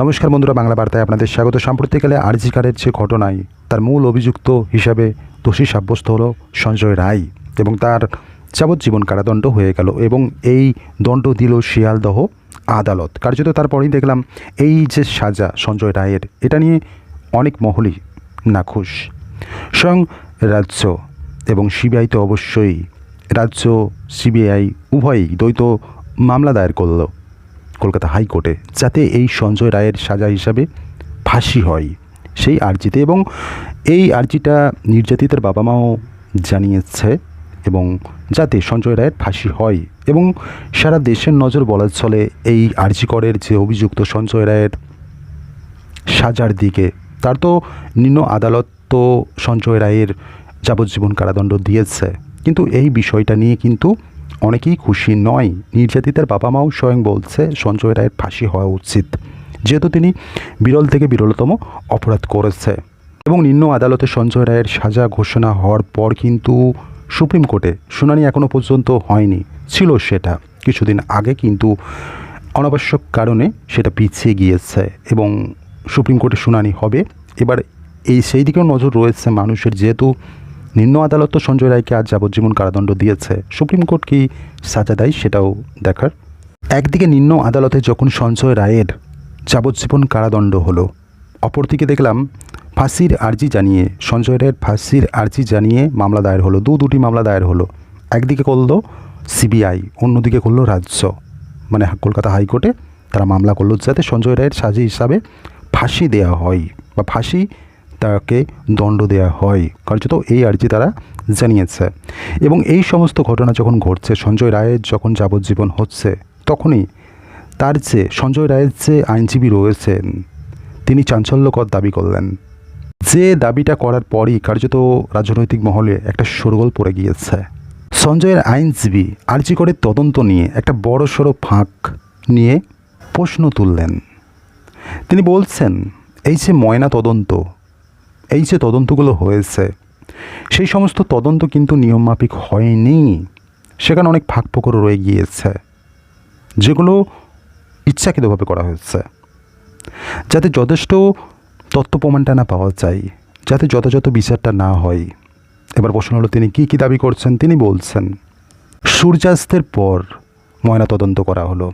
নমস্কার বন্ধুরা, বাংলা বার্তায় আপনাদের স্বাগত। সাম্প্রতিককালে আরজিকারের যে ঘটনায় তার মূল অভিযুক্ত হিসাবে দোষী সাব্যস্ত হলো সঞ্জয় রায় এবং তার যাবজ্জীবন কারাদণ্ড হয়ে গেল এবং এই দণ্ড দিল শিয়ালদহ আদালত। কার্যত তারপরেই দেখলাম এই যে সাজা সঞ্জয় রায়ের, এটা নিয়ে অনেক মহলই নাখুশ। স্বয়ং রাজ্য এবং সিবিআই তো অবশ্যই, রাজ্য, সিবিআই উভয়ই দ্বৈত মামলা দায়ের করল। কলকাতা হাইকোর্টে, যাতে এই সঞ্জয় রায়ের সাজা হিসাবে ফাঁসি হয় সেই আর্জিতে এবং এই আর্জিটা নির্যাতিতের বাবা মাও জানিয়েছে এবং যাতে সঞ্জয় রায়ের ফাঁসি হয় এবং সারা দেশের নজর বলা চলে এই আর্জিকরের যে অভিযুক্ত সঞ্জয় রায়ের সাজার দিকে, তার তো নিম্ন আদালত তো সঞ্জয় রায়ের যাবজ্জীবন কারাদণ্ড দিয়েছে। কিন্তু এই বিষয়টা নিয়ে কিন্তু অনেকেই খুশি নয়। নির্যাতিতার বাবা মাও স্বয়ং বলছে, সঞ্জয় রায়ের ফাঁসি হওয়া উচিত। যেহেতু তিনি বিরল থেকে বিরলতম অপরাধ করেছে। এবং নিম্ন আদালতে সঞ্জয় রায়ের সাজা ঘোষণা হওয়ার পর কিন্তু সুপ্রিম কোর্টে শুনানি এখনও পর্যন্ত হয়নি। ছিল সেটা। কিছুদিন আগে কিন্তু অনাবশ্যক কারণে সেটা পিছিয়ে গিয়েছে এবং সুপ্রিম কোর্টে শুনানি হবে। এবার এই সেই দিকেও নজর রয়েছে মানুষের। যেহেতু নিম্ন আদালত তো সঞ্জয় রায়কে আজ যাবজ্জীবন কারাদণ্ড দিয়েছে। সুপ্রিম কোর্ট কি সাজা দেয় সেটাও দেখার। একদিকে নিম্ন আদালতে যখন সঞ্জয় রায়ের যাবজ্জীবন কারাদণ্ড হলো, অপরদিকে দেখলাম ফাঁসির আর্জি জানিয়ে, সঞ্জয় রায়ের ফাঁসির আর্জি জানিয়ে মামলা দায়ের হলো, দু দুটি মামলা দায়ের হলো। একদিকে করল সিবিআই, অন্যদিকে করল রাজ্য মানে কলকাতা হাইকোর্টে। তারা মামলা করল যাতে সঞ্জয় রায়ের সাজি হিসাবে ফাঁসি দেওয়া হয় বা ফাঁসি তাকে দণ্ড দেওয়া হয়। কার্যত এই আর্জি তারা জানিয়েছে। এবং এই সমস্ত ঘটনা যখন ঘটছে, সঞ্জয় রায়ের যখন যাবজ্জীবন হচ্ছে, তখনই তার যে, সঞ্জয় রায়ের যে আইনজীবী রয়েছেন তিনি চাঞ্চল্যকর দাবি করলেন। যে দাবিটা করার পরই কার্যত রাজনৈতিক মহলে একটা শোরগোল পড়ে গিয়েছে। সঞ্জয়ের আইনজীবী আর্জি করে তদন্ত নিয়ে একটা বড় সড়ো ফাঁক নিয়ে প্রশ্ন তুললেন। তিনি বলছেন, এই যে ময়না তদন্ত এই যে তদন্তগুলো হয়েছে, সেই সমস্ত তদন্ত কিন্তু নিয়মমাফিক হয়নি। সেখানে অনেক ফাঁক ফোকর রয়ে গিয়েছে। যেগুলো ইচ্ছাকৃতভাবে করা হয়েছে। যাতে যথেষ্ট তথ্য প্রমাণটা না পাওয়া যায়, যাতে যথাযথ বিচারটা না হয়। এবার প্রশ্ন হলো, তিনি কী কী দাবি করছেন? তিনি বলছেন, সূর্যাস্তের পর ময়না তদন্ত করা হলো।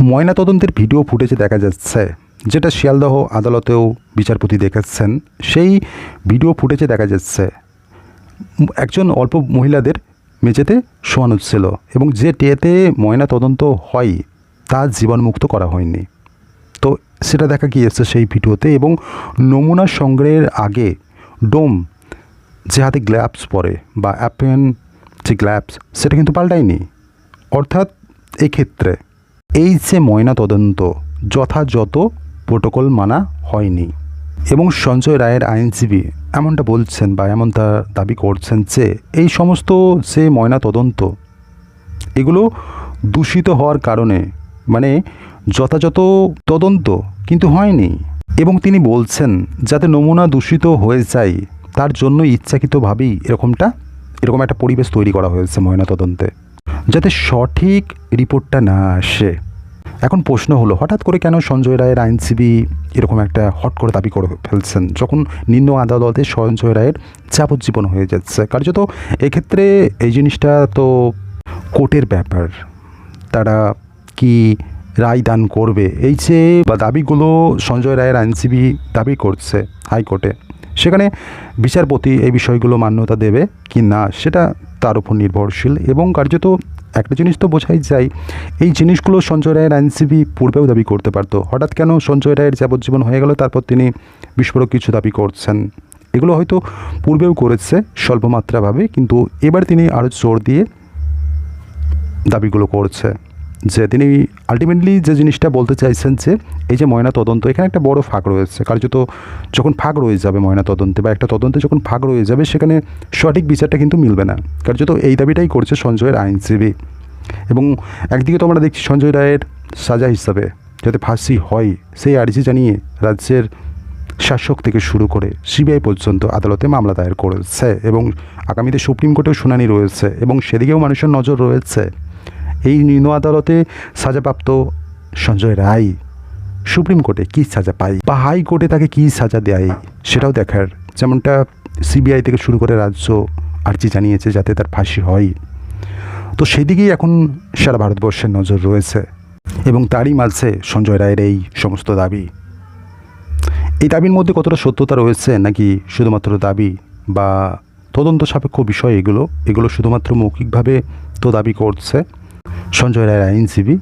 ময়না তদন্তের ভিডিও ফুটেজে দেখা যাচ্ছে যেটা শিয়ালদহ আদালতেও বিচারপতি দেখেছেন, সেই ভিডিও ফুটেজে দেখা যাচ্ছে, একজন অল্প মহিলাদের মেঝেতে শোয়ানো ছিল এবং যে টেতে ময়না তদন্ত হয়, তা জীবাণুমুক্ত করা হয়নি। তো সেটা দেখা গিয়েছে সেই ভিডিওতে এবং নমুনা সংগ্রহের আগে ডোম যে হাতে গ্ল্যাভস পরে বা অ্যাপেন যে গ্ল্যাভস সেটা কিন্তু পাল্টায়নি। অর্থাৎ এক্ষেত্রে এই যে ময়না তদন্ত যথাযথ প্রোটোকল মানা হয়নি। এবং সঞ্জয় রায়ের আইনজীবী এমনটা বলছেন বা এমনটা দাবি করছেন যে এই সমস্ত যে ময়না তদন্ত, এগুলো দূষিত হওয়ার কারণে মানে যথাযথ তদন্ত কিন্তু হয়নি। এবং তিনি বলছেন, যাতে নমুনা দূষিত হয়ে যায়, তার জন্য ইচ্ছাকৃতভাবেই এরকমটা, এরকম একটা পরিবেশ তৈরি করা হয়েছে ময়না তদন্তে, যাতে সঠিক রিপোর্টটা না আসে। এখন প্রশ্ন হলো, হঠাৎ করে কেন সঞ্জয় রায়ের আইনজীবী এরকম একটা হট করে দাবি করে ফেলছেন? যখন নিম্ন আদালতে সঞ্জয় রায়ের যাবজ্জীবন হয়ে যাচ্ছে, কার্যত এক্ষেত্রে এই জিনিসটা তো কোর্টের ব্যাপার। তারা কি রায় দান করবে? এই যে বা দাবিগুলো সঞ্জয় রায়ের আইনজীবী দাবি করছে হাইকোর্টে, সেখানে বিচারপতি এই বিষয়গুলো মান্যতা দেবে কি না, সেটা তার উপর নির্ভরশীল এবং কার্যত একটা জিনিস তো বোঝাই যায়, এই জিনিসগুলো সঞ্জয় রায়ের আইনজীবী পূর্বেও দাবি করতে পারতো। হঠাৎ কেন সঞ্জয় রায়ের যাবজ্জীবন হয়ে গেল, তারপর তিনি বিস্ফোরক কিছু দাবি করছেন। এগুলো হয়তো পূর্বেও করেছে স্বল্পমাত্রাভাবে, কিন্তু এবার তিনি আরও জোর দিয়ে দাবিগুলো করছে। যে তিনি আলটিমেটলি যে জিনিসটা বলতে চাইছেন যে, এই যে ময়না তদন্ত, এখানে একটা বড় ফাঁক রয়েছে। কার্যত যখন ফাঁক রয়ে যাবে ময়না তদন্তে বা একটা তদন্তে যখন ফাঁক রয়ে যাবে, সেখানে সঠিক বিচারটা কিন্তু মিলবে না। কার্যত এই দাবিটাই করছে সঞ্জয়ের আইনজীবী। এবং একদিকে তো আমরা দেখছি সঞ্জয় রায়ের সাজা হিসাবে যাতে ফাঁসি হয়, সেই আর্জি জানিয়ে রাজ্যের শাসক থেকে শুরু করে সিবিআই পর্যন্ত আদালতে মামলা দায়ের করেছে। এবং আগামীতে সুপ্রিম কোর্টেও শুনানি রয়েছে। এবং সেদিকেও মানুষের নজর রয়েছে। এই নিম্ন আদালতে সাজাপ্রাপ্ত সঞ্জয় রায় সুপ্রিম কোর্টে কী সাজা পায় বা হাইকোর্টে তাকে কী সাজা দেয় সেটাও দেখার, যেমনটা সিবিআই থেকে শুরু করে রাজ্য আর্জি জানিয়েছে যাতে তার ফাঁসি হয়। তো সেদিকেই এখন সারা ভারতবর্ষের নজর রয়েছে এবং তারই মাঝে সঞ্জয় রায়ের এই সমস্ত দাবি। এই দাবির মধ্যে কতটা সত্যতা রয়েছে নাকি শুধুমাত্র দাবি বা তদন্ত সাপেক্ষ বিষয় এগুলো এগুলো শুধুমাত্র মৌখিকভাবে তো দাবি করছে। সঞ্জয় রায়ের আইনজীবী